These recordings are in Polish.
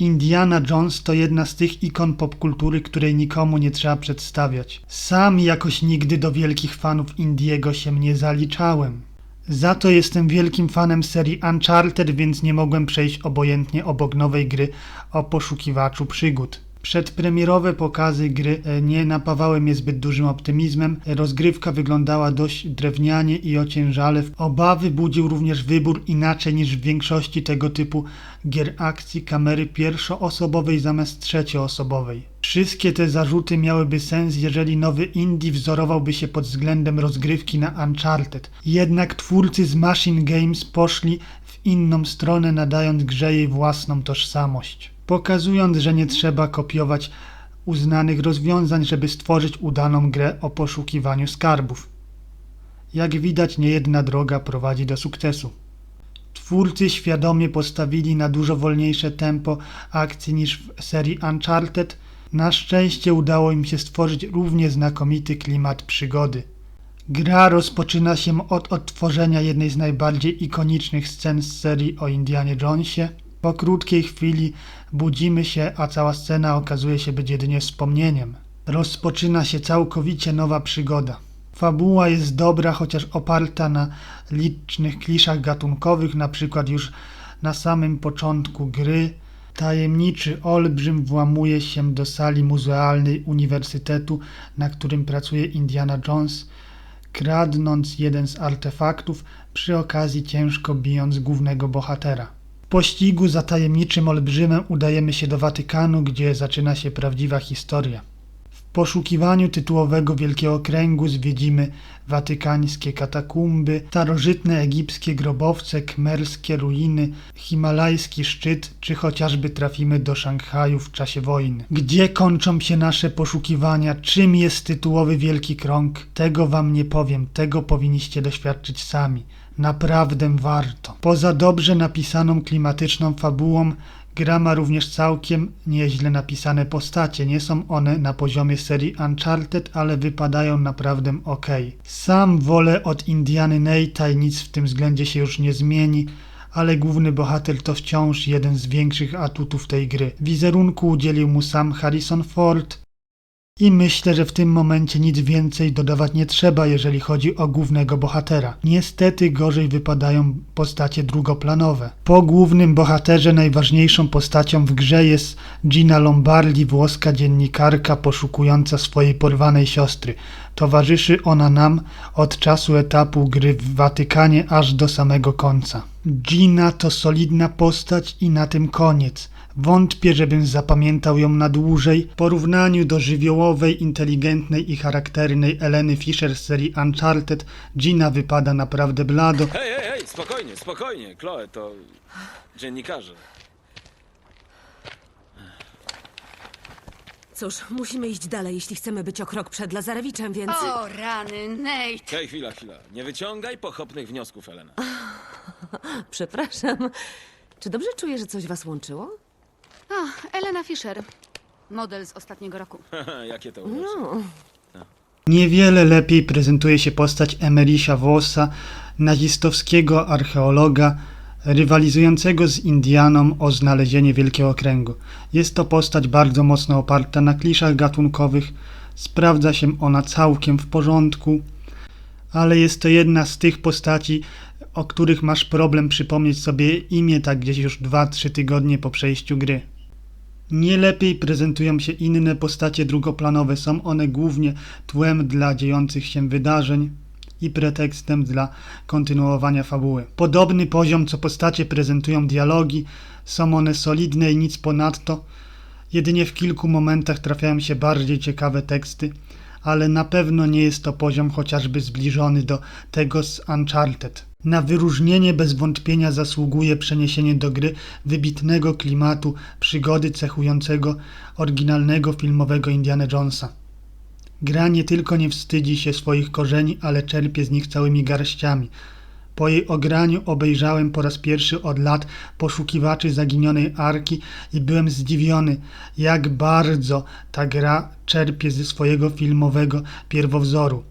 Indiana Jones to jedna z tych ikon popkultury, której nikomu nie trzeba przedstawiać. Sam jakoś nigdy do wielkich fanów Indiego się nie zaliczałem. Za to jestem wielkim fanem serii Uncharted, więc nie mogłem przejść obojętnie obok nowej gry o poszukiwaczu przygód. Przedpremierowe pokazy gry e, nie napawały mnie zbyt dużym optymizmem. Rozgrywka wyglądała dość drewnianie i ociężale. Obawy budził również wybór inaczej niż w większości tego typu gier akcji kamery pierwszoosobowej zamiast trzecioosobowej. Wszystkie te zarzuty miałyby sens, jeżeli nowy indie wzorowałby się pod względem rozgrywki na Uncharted. Jednak twórcy z Machine Games poszli w inną stronę, nadając grze jej własną tożsamość pokazując, że nie trzeba kopiować uznanych rozwiązań, żeby stworzyć udaną grę o poszukiwaniu skarbów. Jak widać, niejedna droga prowadzi do sukcesu. Twórcy świadomie postawili na dużo wolniejsze tempo akcji niż w serii Uncharted. Na szczęście udało im się stworzyć równie znakomity klimat przygody. Gra rozpoczyna się od odtworzenia jednej z najbardziej ikonicznych scen z serii o Indianie Jonesie. Po krótkiej chwili budzimy się, a cała scena okazuje się być jedynie wspomnieniem. Rozpoczyna się całkowicie nowa przygoda. Fabuła jest dobra, chociaż oparta na licznych kliszach gatunkowych, na przykład już na samym początku gry tajemniczy olbrzym włamuje się do sali muzealnej uniwersytetu, na którym pracuje Indiana Jones, kradnąc jeden z artefaktów, przy okazji ciężko bijąc głównego bohatera pościgu za tajemniczym olbrzymem udajemy się do Watykanu, gdzie zaczyna się prawdziwa historia. Poszukiwaniu tytułowego Wielkiego Kręgu zwiedzimy watykańskie katakumby, starożytne egipskie grobowce, kmerskie ruiny, himalajski szczyt, czy chociażby trafimy do Szanghaju w czasie wojny. Gdzie kończą się nasze poszukiwania, czym jest tytułowy Wielki Krąg, tego wam nie powiem, tego powinniście doświadczyć sami. Naprawdę warto. Poza dobrze napisaną klimatyczną fabułą, gra ma również całkiem nieźle napisane postacie. Nie są one na poziomie serii Uncharted, ale wypadają naprawdę ok. Sam wolę od Indiany Nate'a i nic w tym względzie się już nie zmieni ale główny bohater to wciąż jeden z większych atutów tej gry. Wizerunku udzielił mu sam Harrison Ford, i myślę, że w tym momencie nic więcej dodawać nie trzeba, jeżeli chodzi o głównego bohatera. Niestety gorzej wypadają postacie drugoplanowe. Po głównym bohaterze najważniejszą postacią w grze jest Gina Lombardi, włoska dziennikarka poszukująca swojej porwanej siostry. Towarzyszy ona nam od czasu etapu gry w Watykanie aż do samego końca. Gina to solidna postać i na tym koniec. Wątpię, żebym zapamiętał ją na dłużej. W porównaniu do żywiołowej, inteligentnej i charakternej Eleny Fisher z serii Uncharted, Gina wypada naprawdę blado. Hej, hej, hej, spokojnie, spokojnie. Chloe to dziennikarze. Cóż, musimy iść dalej, jeśli chcemy być o krok przed Lazarewiczem, więc... O, rany, Nate. Hej, chwila, chwila. Nie wyciągaj pochopnych wniosków, Elena. Przepraszam. Czy dobrze czuję, że coś was łączyło? A, Elena Fisher. Model z ostatniego roku. Jakie to urocze. No, Niewiele lepiej prezentuje się postać Emerisia Vossa, nazistowskiego archeologa, rywalizującego z Indianą o znalezienie Wielkiego Kręgu. Jest to postać bardzo mocno oparta na kliszach gatunkowych, sprawdza się ona całkiem w porządku, ale jest to jedna z tych postaci, o których masz problem przypomnieć sobie imię tak gdzieś już 2-3 tygodnie po przejściu gry. Nie lepiej prezentują się inne postacie drugoplanowe, są one głównie tłem dla dziejących się wydarzeń i pretekstem dla kontynuowania fabuły. Podobny poziom co postacie prezentują dialogi, są one solidne i nic ponadto. Jedynie w kilku momentach trafiają się bardziej ciekawe teksty, ale na pewno nie jest to poziom chociażby zbliżony do tego z Uncharted. Na wyróżnienie bez wątpienia zasługuje przeniesienie do gry wybitnego klimatu przygody cechującego oryginalnego filmowego Indiana Jonesa. Gra nie tylko nie wstydzi się swoich korzeni, ale czerpie z nich całymi garściami. Po jej ograniu obejrzałem po raz pierwszy od lat poszukiwaczy zaginionej arki i byłem zdziwiony, jak bardzo ta gra czerpie ze swojego filmowego pierwowzoru.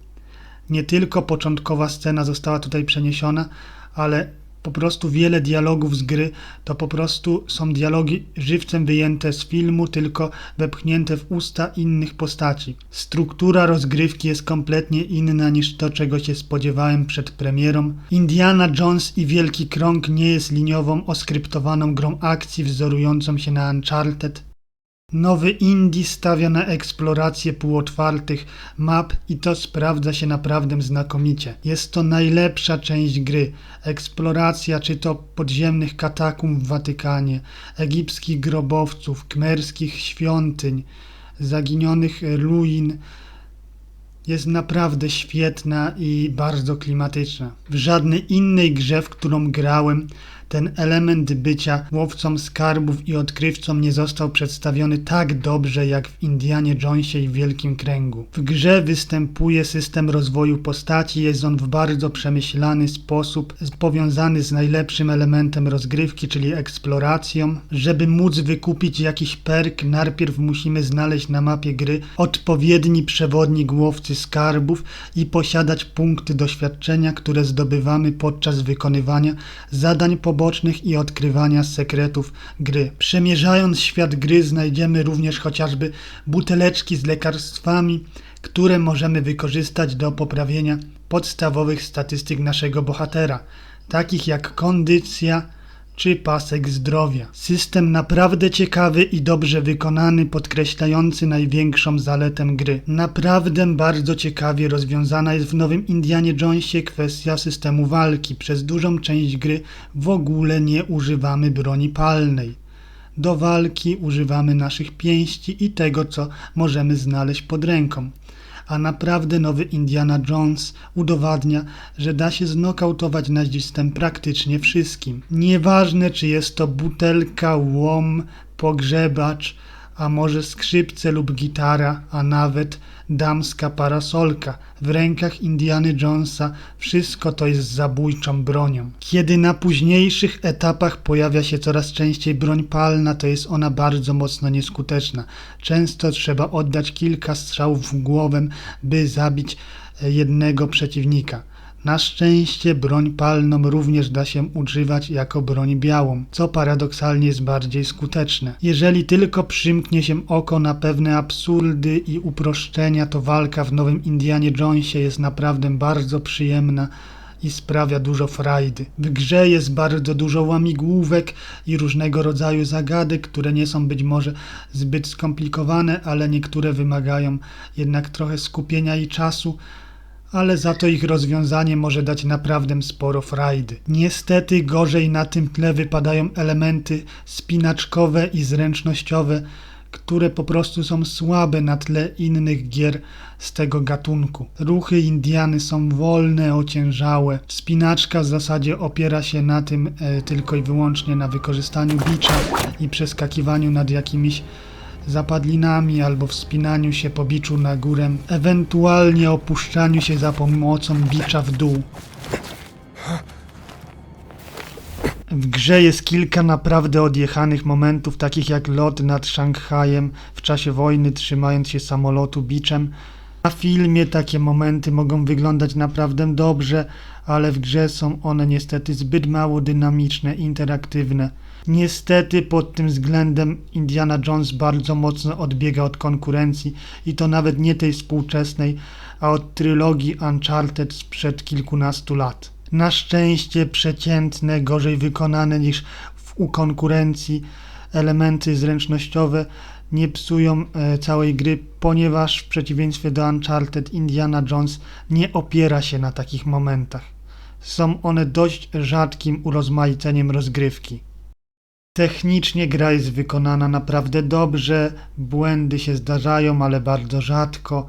Nie tylko początkowa scena została tutaj przeniesiona, ale po prostu wiele dialogów z gry to po prostu są dialogi żywcem wyjęte z filmu, tylko wepchnięte w usta innych postaci. Struktura rozgrywki jest kompletnie inna niż to, czego się spodziewałem przed premierą. Indiana Jones i Wielki Krąg nie jest liniową, oskryptowaną grą akcji wzorującą się na Uncharted. Nowy Indie stawia na eksplorację półotwartych map i to sprawdza się naprawdę znakomicie. Jest to najlepsza część gry. Eksploracja czy to podziemnych katakumb w Watykanie, egipskich grobowców, kmerskich świątyń, zaginionych ruin, jest naprawdę świetna i bardzo klimatyczna. W żadnej innej grze, w którą grałem, ten element bycia łowcą skarbów i odkrywcą nie został przedstawiony tak dobrze jak w Indianie Jonesie i Wielkim Kręgu. W grze występuje system rozwoju postaci, jest on w bardzo przemyślany sposób powiązany z najlepszym elementem rozgrywki, czyli eksploracją. Żeby móc wykupić jakiś perk, najpierw musimy znaleźć na mapie gry odpowiedni przewodnik łowcy skarbów i posiadać punkty doświadczenia, które zdobywamy podczas wykonywania zadań pobocznych i odkrywania sekretów gry. Przemierzając świat gry znajdziemy również chociażby buteleczki z lekarstwami, które możemy wykorzystać do poprawienia podstawowych statystyk naszego bohatera, takich jak kondycja, czy pasek zdrowia. System naprawdę ciekawy i dobrze wykonany, podkreślający największą zaletę gry. Naprawdę bardzo ciekawie rozwiązana jest w nowym Indianie Jonesie kwestia systemu walki. Przez dużą część gry w ogóle nie używamy broni palnej. Do walki używamy naszych pięści i tego, co możemy znaleźć pod ręką a naprawdę nowy Indiana Jones udowadnia, że da się znokautować nazistem praktycznie wszystkim. Nieważne, czy jest to butelka, łom, pogrzebacz, a może skrzypce lub gitara, a nawet damska parasolka. W rękach Indiany Jonesa wszystko to jest zabójczą bronią. Kiedy na późniejszych etapach pojawia się coraz częściej broń palna, to jest ona bardzo mocno nieskuteczna. Często trzeba oddać kilka strzałów w głowę, by zabić e, jednego przeciwnika. Na szczęście broń palną również da się używać jako broń białą, co paradoksalnie jest bardziej skuteczne. Jeżeli tylko przymknie się oko na pewne absurdy i uproszczenia, to walka w nowym Indianie Jonesie jest naprawdę bardzo przyjemna i sprawia dużo frajdy. W grze jest bardzo dużo łamigłówek i różnego rodzaju zagadek, które nie są być może zbyt skomplikowane, ale niektóre wymagają jednak trochę skupienia i czasu ale za to ich rozwiązanie może dać naprawdę sporo frajdy. Niestety gorzej na tym tle wypadają elementy spinaczkowe i zręcznościowe, które po prostu są słabe na tle innych gier z tego gatunku. Ruchy Indiany są wolne, ociężałe. Wspinaczka w zasadzie opiera się na tym e, tylko i wyłącznie na wykorzystaniu bicza i przeskakiwaniu nad jakimiś zapadlinami albo wspinaniu się po biczu na górę, ewentualnie opuszczaniu się za pomocą bicza w dół. W grze jest kilka naprawdę odjechanych momentów, takich jak lot nad Szanghajem w czasie wojny, trzymając się samolotu biczem. Na filmie takie momenty mogą wyglądać naprawdę dobrze, ale w grze są one niestety zbyt mało dynamiczne, interaktywne. Niestety pod tym względem Indiana Jones bardzo mocno odbiega od konkurencji i to nawet nie tej współczesnej, a od trylogii Uncharted sprzed kilkunastu lat. Na szczęście przeciętne, gorzej wykonane niż w, u konkurencji elementy zręcznościowe nie psują e, całej gry, ponieważ w przeciwieństwie do Uncharted Indiana Jones nie opiera się na takich momentach. Są one dość rzadkim urozmaiceniem rozgrywki. Technicznie gra jest wykonana naprawdę dobrze, błędy się zdarzają, ale bardzo rzadko.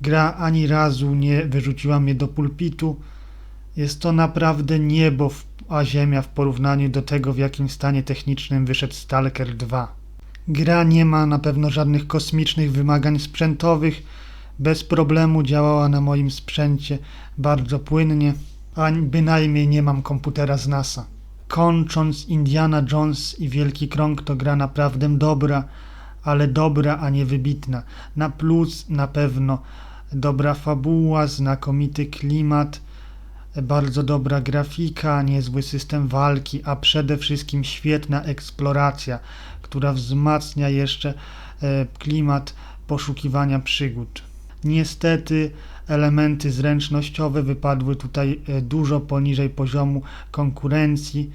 Gra ani razu nie wyrzuciła mnie do pulpitu. Jest to naprawdę niebo a ziemia w porównaniu do tego, w jakim stanie technicznym wyszedł Stalker 2. Gra nie ma na pewno żadnych kosmicznych wymagań sprzętowych. Bez problemu działała na moim sprzęcie bardzo płynnie, a bynajmniej nie mam komputera z NASA. Kończąc, Indiana Jones i Wielki Krąg to gra naprawdę dobra, ale dobra, a nie wybitna. Na plus na pewno dobra fabuła, znakomity klimat, Bardzo dobra grafika, niezły system walki, a przede wszystkim świetna eksploracja, która wzmacnia jeszcze e, klimat poszukiwania przygód. Niestety elementy zręcznościowe wypadły tutaj e, dużo poniżej poziomu konkurencji.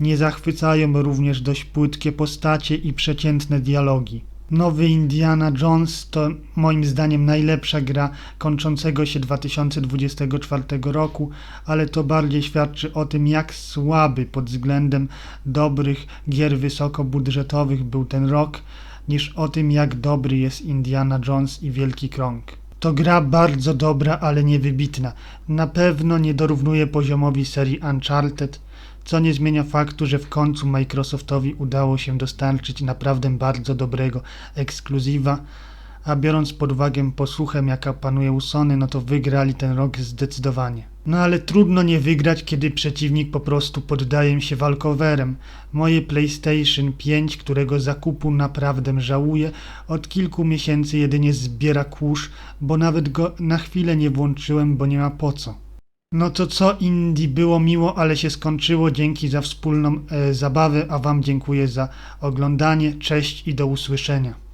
Nie zachwycają również dość płytkie postacie i przeciętne dialogi. Nowy Indiana Jones to moim zdaniem najlepsza gra kończącego się 2024 roku, ale to bardziej świadczy o tym, jak słaby pod względem dobrych gier wysokobudżetowych był ten rok, niż o tym, jak dobry jest Indiana Jones i Wielki Krąg. To gra bardzo dobra, ale niewybitna. Na pewno nie dorównuje poziomowi serii Uncharted, co nie zmienia faktu, że w końcu Microsoftowi udało się dostarczyć naprawdę bardzo dobrego ekskluzywa, a biorąc pod uwagę posłuchem jaka panuje u Sony, no to wygrali ten rok zdecydowanie. No ale trudno nie wygrać, kiedy przeciwnik po prostu poddaje się walkowerem. Moje PlayStation 5, którego zakupu naprawdę żałuję, od kilku miesięcy jedynie zbiera kurz, bo nawet go na chwilę nie włączyłem, bo nie ma po co. No to co Indie było miło, ale się skończyło. Dzięki za wspólną e, zabawę, a Wam dziękuję za oglądanie. Cześć i do usłyszenia.